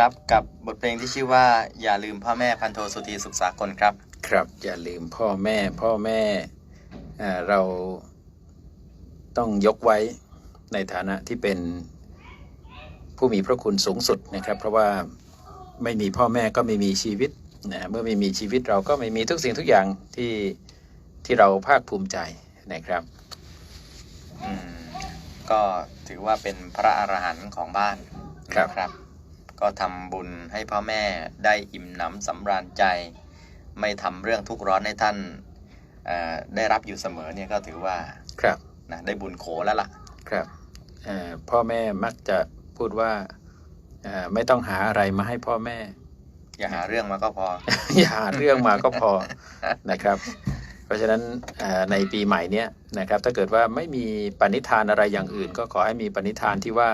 ครับกับบทเพลงที่ชื่อว่าอย่าลืมพ่อแม่พันโทสุธีสุขสากลครับ ครับอย่าลืมพ่อแม่พ่อแม่เอ่อเราต้องยกไว้ในฐานะที่เป็นผู้มีพระคุณสูงสุดนะครับ เพราะว่าไม่มีพ่อแม่ก็ไม่มีชีวิตนะเมื่อไม่มีชีวิตเราก็ไม่มีทุกสิ่งทุกอย่างที่ที่เราภาคภูมิใจนะครับอืมก็ถือว่าเป็นพระอรหันต์ของบ้านครับนะครับ ก็ทำบุญให้พ่อแม่ได้อิ่มหนำสำราญใจ ไม่ทำเรื่องทุกข์ร้อนให้ท่านเอ่อได้รับอยู่เสมอเนี่ยก็ถือว่าครับนะได้บุญโขแล้วล่ะ ครับเอ่อพ่อแม่มักจะพูดว่าเอ่อไม่ต้องหาอะไรมาให้พ่อแม่ อย่าหาเรื่องมาก็พอ อย่าหาเรื่องมาก็พอนะครับ เพราะฉะนั้นเอ่อในปีใหม่เนี้ยนะครับ ถ้าเกิดว่าไม่มีปณิธานอะไรอย่างอื่น ก็ขอให้มีปณิธานที่ว่า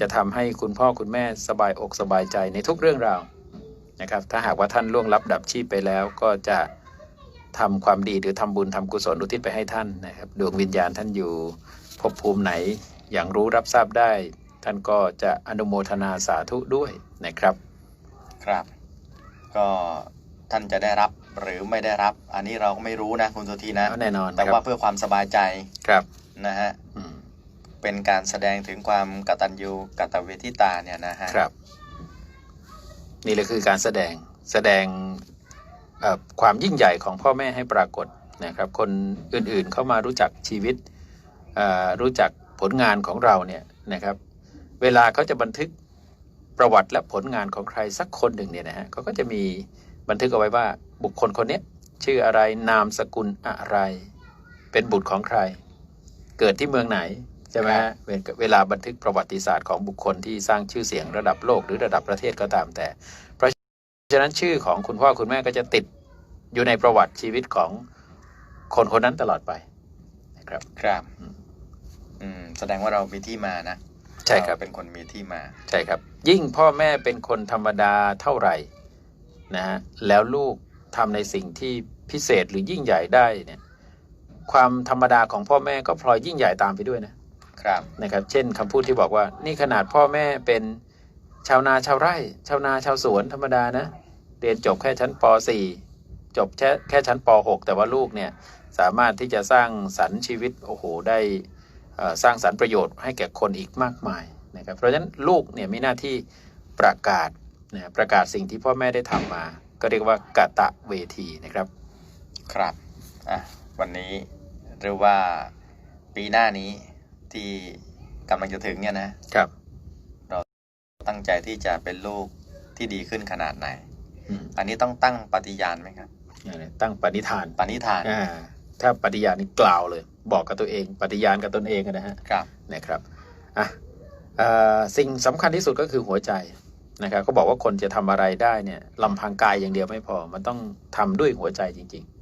จะทำให้คุณพ่อคุณแม่สบายอกสบายใจในทุกเรื่องราวนะครับ ถ้าหากว่าท่านล่วงลับดับชีพไปแล้ว ก็จะทำความดีหรือทำบุญทำกุศลอุทิศไปให้ท่านนะครับดวงวิญญาณท่านอยู่ภพภูมิไหนอย่างรู้รับทราบได้ ท่านก็จะอนุโมทนาสาธุด้วยนะครับ ครับ ก็ท่านจะได้รับหรือไม่ได้รับ อันนี้เราก็ไม่รู้นะคุณสุธีนะแน่นอนแต่คว่ารับเพื่อความสบายใจครับนะฮะอืม เป็นการแสดงถึงความกตัญญูกตเวทิตาเนี่ยนะฮะครับ นี่แหละคือการแสดงแสดงความยิ่งใหญ่ของพ่อแม่ให้ปรากฏนะครับ คนอื่นๆเข้ามารู้จักชีวิตรู้จักผลงานของเราเนี่ยนะครับ เวลาเขาจะบันทึกประวัติและผลงานของใครสักคนหนึ่งเนี่ยนะฮะเขาก็จะมีบันทึกเอาไว้ว่าบุคคลคนนี้ชื่ออะไรนามสกุลอะไร เป็นบุตรของใคร เกิดที่เมืองไหน ใช่ไหมฮะเวลเวลาบันทึกประวัติศาสตร์ของบุคคลที่สร้างชื่อเสียงระดับโลกหรือระดับประเทศก็ตามแต่ เพราะฉะนั้นชื่อของคุณพ่อคุณแม่ก็จะติดอยู่ในประวัติชีวิตของคนคนนั้นตลอดไปนะครับครับอืมอืมแสดงว่าเรามีที่มานะใช่ครับเาเป็นคนมีที่มา ใช่ครับ ยิ่งพ่อแม่เป็นคนธรรมดาเท่าไหร่นะฮะแล้วลูกทำในสิ่งที่พิเศษหรือยิ่งใหญ่ได้เนี่ย ความธรรมดาของพ่อแม่ก็พลอยยิ่งใหญ่ตามไปด้วยนะ ครับนะครับ เช่นคำพูดที่บอกว่า นี่ขนาดพ่อแม่เป็นชาวนาชาวไร่ ชาวนาชาวสวนธรรมดานะ เรียนจบแค่ชั้นป .4 จบแค่แค่ชั้นป .6 แต่ว่าลูกเนี่ยสามารถที่จะสร้างสรรค์ชีวิตโอ้โหได้เอ่อสร้างสรรค์ประโยชน์ให้แก่คนอีกมากมายนะครับ เพราะฉะนั้นลูกเนี่ยมีหน้าที่ประกาศนะประกาศสิ่งที่พ่อแม่ได้ทำมา ก็เรียกว่ากะตะเวทีนะครับ ครับอะวันนี้หรือว่าปีหน้านี้ ที่กำลังจะถึงเนี่ยนะครับตั้งใจที่จะเป็นลูกที่ดีขึ้นขนาดไหน อืมอันนี้ต้องตั้งปฏิญาณไหมครับเนี่ยตั้งปณิธานปณิธานอ่าถ้าปฏิญาณนี่กล่าวเลย บอกกับตัวเอง ปฏิญาณกับตนเองอะนะฮะ ครับ นะครับอะเอ่อสิ่งสำคัญที่สุดก็คือหัวใจนะครับเขาบอกว่าคนจะทำอะไรได้เนี่ยลำพังกายอย่างเดียวไม่พอ มันต้องทำด้วยหัวใจจริงๆ